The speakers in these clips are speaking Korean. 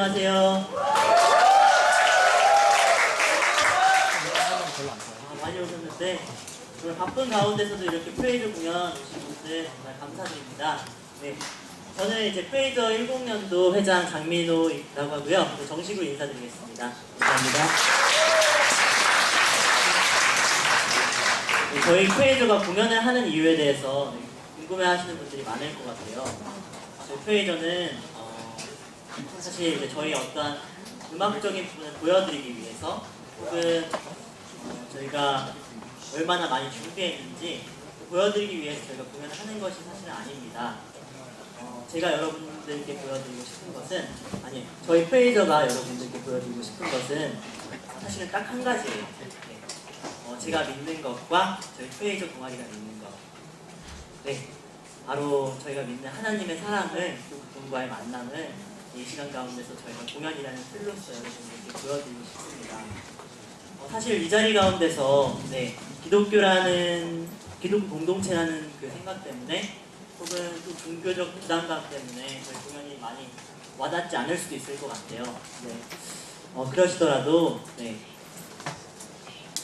안녕하세요. 아, 많이 오셨는데 오늘 바쁜 가운데서도 이렇게 프레이저 공연 오신 분들 정말 감사드립니다. 네, 저는 이제 프레이저 10년도 회장 장민호라고 하고요. 네, 정식으로 인사드리겠습니다. 감사합니다. 네, 저희 프레이저가 공연을 하는 이유에 대해서 네, 궁금해하시는 분들이 많을 것 같아요. 저희 프레이저는 어, 사실 이제 저희 어떠한 음악적인 부분을 보여드리기 위해서 혹은 어, 저희가 얼마나 많이 준비했는지 보여드리기 위해서 저희가 공연을 하는 것이 사실은 아닙니다. 어, 제가 여러분들께 보여드리고 싶은 것은 아니 저희 프레이저가 여러분들께 보여드리고 싶은 것은 사실은 딱 한 가지예요. 네. 어, 제가 믿는 것과 저희 프레이저 동아리가 믿는 것. 네, 바로 저희가 믿는 하나님의 사랑을 또 그분과의 만남을 이 시간 가운데서 저희가 공연이라는 틀로서 여러분들께 보여드리고 싶습니다. 어, 사실 이 자리 가운데서 네, 기독교라는 기독 공동체라는 그 생각 때문에 혹은 또 종교적 부담감 때문에 저희 공연이 많이 와닿지 않을 수도 있을 것 같아요. 네. 어, 그러시더라도 네.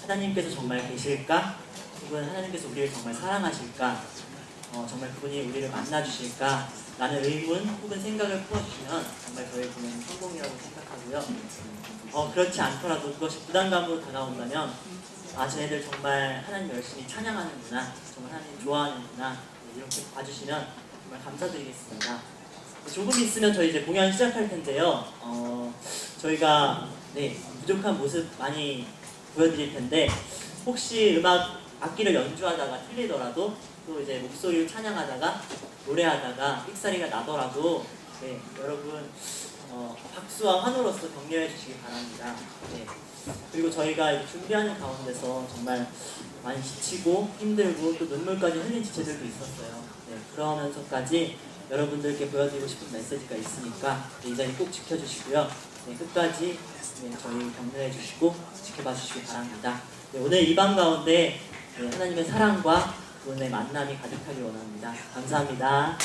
하나님께서 정말 계실까? 혹은 하나님께서 우리를 정말 사랑하실까? 어, 정말 그분이 우리를 만나주실까? 라는 의문 혹은 생각을 풀어주시면 정말 저희 공연은 성공이라고 생각하고요. 어, 그렇지 않더라도 그것이 부담감으로 다가온다면 아, 쟤네들 정말 하나님 열심히 찬양하는구나. 정말 하나님 좋아하는구나. 네, 이렇게 봐주시면 정말 감사드리겠습니다. 조금 있으면 저희 이제 공연 시작할 텐데요. 어, 저희가 네, 부족한 모습 많이 보여드릴 텐데 혹시 음악 악기를 연주하다가 틀리더라도 또 이제 목소리를 찬양하다가 노래하다가 삑사리가 나더라도 네, 여러분 어, 박수와 환호로서 격려해 주시기 바랍니다. 네. 그리고 저희가 준비하는 가운데서 정말 많이 지치고 힘들고 또 눈물까지 흘린 지체들도 있었어요. 네, 그러면서까지 여러분들께 보여드리고 싶은 메시지가 있으니까 네, 이 자리 꼭 지켜주시고요. 네, 끝까지 네, 저희 격려해 주시고 지켜봐 주시기 바랍니다. 네, 오늘 이 밤 가운데 네, 하나님의 사랑과 그분의 만남이 가득하길 원합니다. 감사합니다.